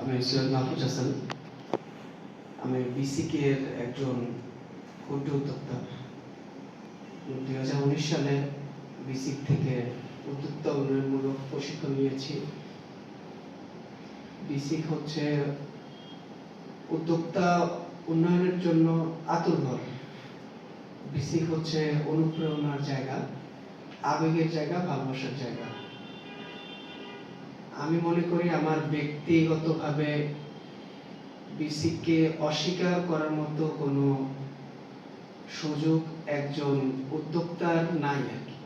আমি সৈয়দ মাহফুজ হাসান। আমি বিসিকে এর একজন ক্ষুদ্র উদ্যোক্তা। দুই হাজার উনিশ সালে বিসিক থেকে উদ্যোক্তা উন্নয়নমূলক প্রশিক্ষণ নিয়েছি। বিসিক হচ্ছে উদ্যোক্তা উন্নয়নের জন্য আতুরঘর বিসিক হচ্ছে অনুপ্রেরণার জায়গা, আবেগের জায়গা, ভালোবাসার জায়গা। আমি মনে করি আমার ব্যক্তিগতভাবে বিসিককে অস্বীকার করার মতো কোনো সুযোগ একজন উদ্যোক্তার নাই আর কি।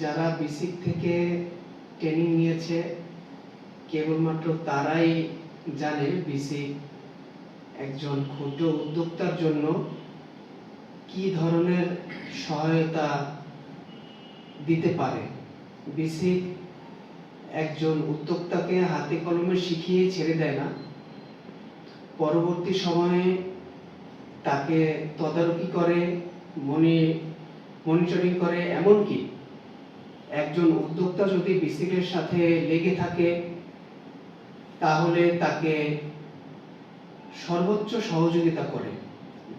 যারা বিসিক থেকে ট্রেনিং নিয়েছে, কেবলমাত্র তারাই জানে বিসিক একজন ক্ষুদ্র উদ্যোক্তার জন্য কি ধরনের সহায়তা দিতে পারে। বিসিক একজন উদ্যোক্তাকে হাতে কলমে শিখিয়ে ছেড়ে দেয় না। পরবর্তী সময়ে তাকে তদারকি করে, মনি, মনিটরিং করে, এমনকি একজন উদ্যোক্তা যদি বিসিকের সাথে লেগে থাকে, তাহলে তাকে সর্বোচ্চ সহযোগিতা করে।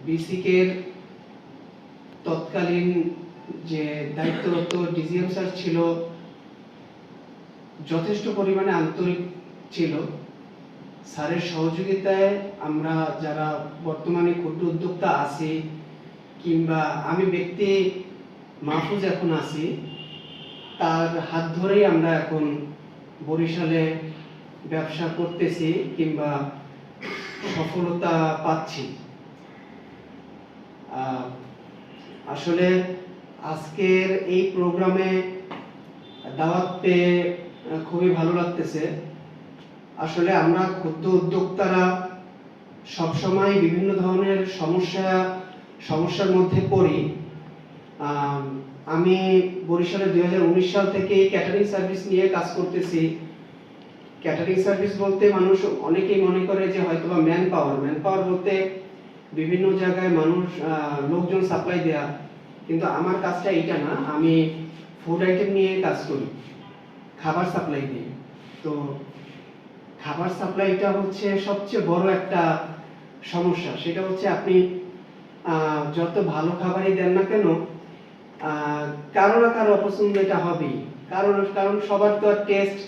বিসিকের তৎকালীন যে দায়িত্বরত ডিজিএম স্যার ছিল যথেষ্ট পরিমাণে আন্তরিক ছিল। স্যারের সহযোগিতায় আমরা যারা বর্তমানে ক্ষুদ্র উদ্যোক্তা আছি কিংবা আমি ব্যক্তি মাহফুজ এখন আছি, তার হাত ধরেই আমরা এখন বরিশালে ব্যবসা করতেছি কিংবা সফলতা পাচ্ছি। আসলে আজকের এই প্রোগ্রামে দাওয়াত পেয়ে খুবই ভালো লাগতেছে। আসলে আমরা ক্ষুদ্র উদ্যোক্তারা সবসময় বিভিন্ন ধরনের সমস্যা সমস্যার মধ্যে পড়ি। আম, বরিশালে দুই সাল থেকে ক্যাটারিং সার্ভিস নিয়ে কাজ করতেছি। ক্যাটারিং সার্ভিস বলতে মানুষ অনেকেই মনে করে যে হয়তো বা ম্যান পাওয়ার ম্যান পাওয়ার বলতে বিভিন্ন জায়গায় মানুষ লোকজন সাপ্লাই দেয়া। কিন্তু আমার কাজটা এইটা না আমি ফুড আইটেম নিয়ে কাজ করি। খাবার সাপ্লাই দিই তো খাবার সাপ্লাইটা হচ্ছে সবচেয়ে বড় একটা সমস্যা। সেটা হচ্ছে আপনি যত ভালো খাবারই দেন না কেন কারও না কারও অপছন্দ এটা হবেই। কারণ কারণ সবার তো আর টেস্ট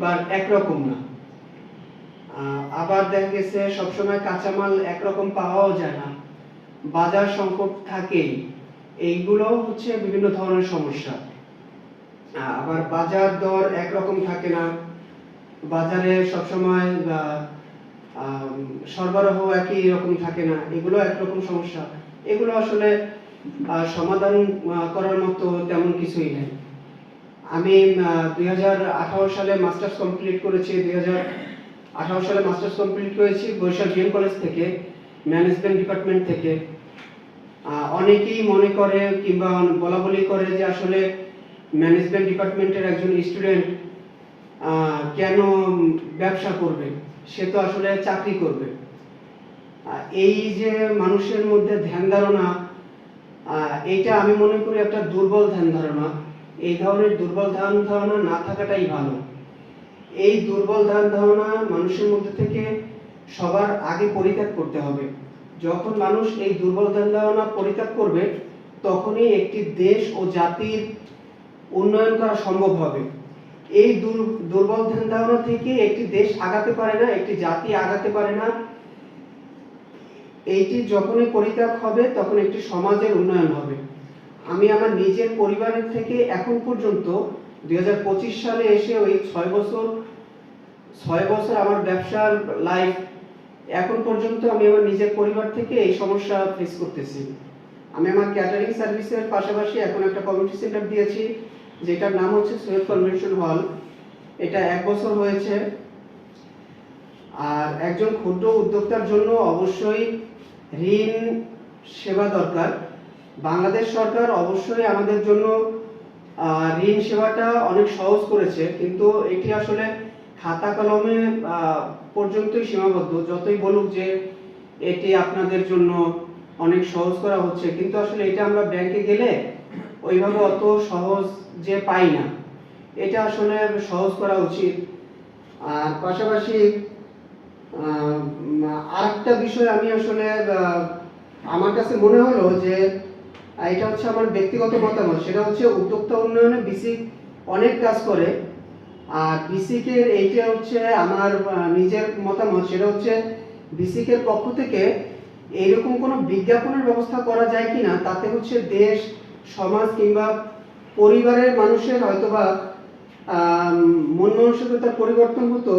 বা একরকম না। আবার দেখা গেছে সবসময় কাঁচামাল একরকম পাওয়াও যায় না। বাজার সংকট থাকেই। এইগুলো হচ্ছে বিভিন্ন ধরনের সমস্যা। আবার বাজার দর একরকম থাকে না। বাজারে সবসময় সরবরাহ একই রকম থাকে না। এগুলো একরকম সমস্যা। এগুলো আসলে সমাধান করার মতো তেমন কিছুই নেই। আমি দু হাজার আঠারো সালে মাস্টার্স কমপ্লিট করেছি, দুই হাজার আঠারো সালে মাস্টার্স কমপ্লিট করেছি বরিশাল বিএম কলেজ থেকে, ম্যানেজমেন্ট ডিপার্টমেন্ট থেকে। অনেকেই মনে করে কিংবা বলা বলি করে যে আসলে ম্যানেজমেন্ট ডিপার্টমেন্টের একজন স্টুডেন্ট কেন ব্যবসা করবে? সে তো আসলে চাকরি করবে। এই যে মানুষের মধ্যে ধ্যান ধারণা এটা আমি মনে করি একটা দুর্বল ধ্যান ধারণা। এই ধরনের দুর্বল ধ্যান ধারণা না থাকাটাই ভালো। এই দুর্বল ধ্যান ধারণা মানুষের মধ্যে থেকে সবার আগে পরিত্যাগ করতে হবে। যখন মানুষ এই দুর্বল ধ্যান ধারণা পরিত্যাগ করবে, তখনই একটি দেশ ও জাতির উন্নয়ন করা সম্ভব হবে। এই দুর- দুর্বল ধ্যান ধারণা থেকে একটি দেশ আগাতে পারে না, একটি জাতি আগাতে পারে না। এইটি যখনই পরিত্যাগ হবে, তখন একটি সমাজের উন্নয়ন হবে। আমি আমার নিজের পরিবারের থেকে এখন পর্যন্ত দুই হাজার পঁচিশ সালে এসে ওই ছয় বছর ছয় বছর আমার ব্যবসার লাইফ এখন পর্যন্ত আমি আমার নিজের পরিবার থেকে এই সমস্যা ফেস করতেছি। আমি আমার ক্যাটারিং সার্ভিসের পাশাপাশি এখন একটা কমিউনিটি সেন্টার দিয়েছি। যেটার নাম হচ্ছে সৈয়দ কনভেনশন হল এটা এক বছর হয়েছে। আর একজন ক্ষুদ্র উদ্যোক্তার জন্য অবশ্যই ঋণ সেবা দরকার। বাংলাদেশ সরকার অবশ্যই আমাদের জন্য ঋণ সেবাটা অনেক সহজ করেছে। কিন্তু এটি আসলে খাতা কলমে পর্যন্তই সীমাবদ্ধ। যতই বলুক যে এটি আপনাদের জন্য অনেক সহজ করা হচ্ছে। কিন্তু আসলে এটা আমরা ব্যাংকে গেলে ওইভাবে অত সহজ যে পাই না। এটা আসলে সহজ করা উচিত। আর পাশাপাশি আরেকটা বিষয় আমি আসলে আমার কাছে মনে হলো যে, এটা হচ্ছে আমার ব্যক্তিগত মতামত, সেটা হচ্ছে উদ্যোক্তা উন্নয়নে বিসি অনেক কাজ করে। আর বিসিকে এইটা হচ্ছে আমার নিজের মতামত, সেটা হচ্ছে বিসিকে পক্ষ থেকে এইরকম কোনো বিজ্ঞাপনের ব্যবস্থা করা যায় কিনা, তাতে হচ্ছে দেশ সমাজ কিংবা পরিবারের মানুষের হয়তোবা মন মানসিকতার পরিবর্তন হতো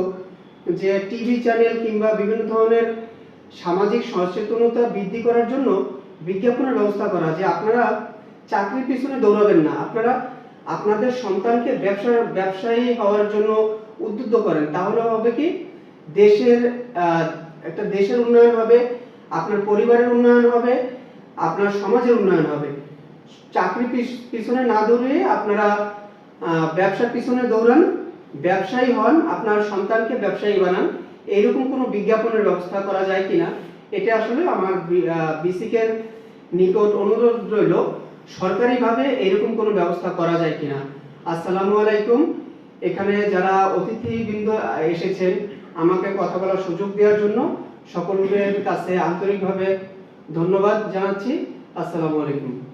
যে টিভি চ্যানেল কিংবা বিভিন্ন ধরনের সামাজিক সচেতনতা বৃদ্ধি করার জন্য বিজ্ঞাপনের ব্যবস্থা করা, যে আপনারা চাকরির পিছনে দৌড়াবেন না। আপনারা আপনাদের সন্তানকে ব্যবসা, ব্যবসায়ী হওয়ার জন্য উদ্বুদ্ধ করেন। তাহলে হবে কি? দেশের একটা দেশের উন্নয়ন হবে, আপনার পরিবারের উন্নয়ন হবে, আপনার সমাজের উন্নয়ন হবে। চাকরি পিছ- পিছনে না দৌড়িয়ে আপনারা ব্যবসার পিছনে দৌড়ান, ব্যবসায়ী হন, আপনার সন্তানকে ব্যবসায়ী বানান, এইরকম কোনো বিজ্ঞাপনের ব্যবস্থা করা যায় কিনা, এটা আসলে আমার বিসিকের নিকট অনুরোধ রইল, সরকারিভাবে এরকম কোনো ব্যবস্থা করা যায় কিনা। আসসালামু আলাইকুম। এখানে যারা অতিথিবৃন্দ এসেছেন, আমাকে কথা বলার সুযোগ দেওয়ার জন্য সকলের কাছে আন্তরিকভাবে ধন্যবাদ জানাচ্ছি। আসসালামু আলাইকুম।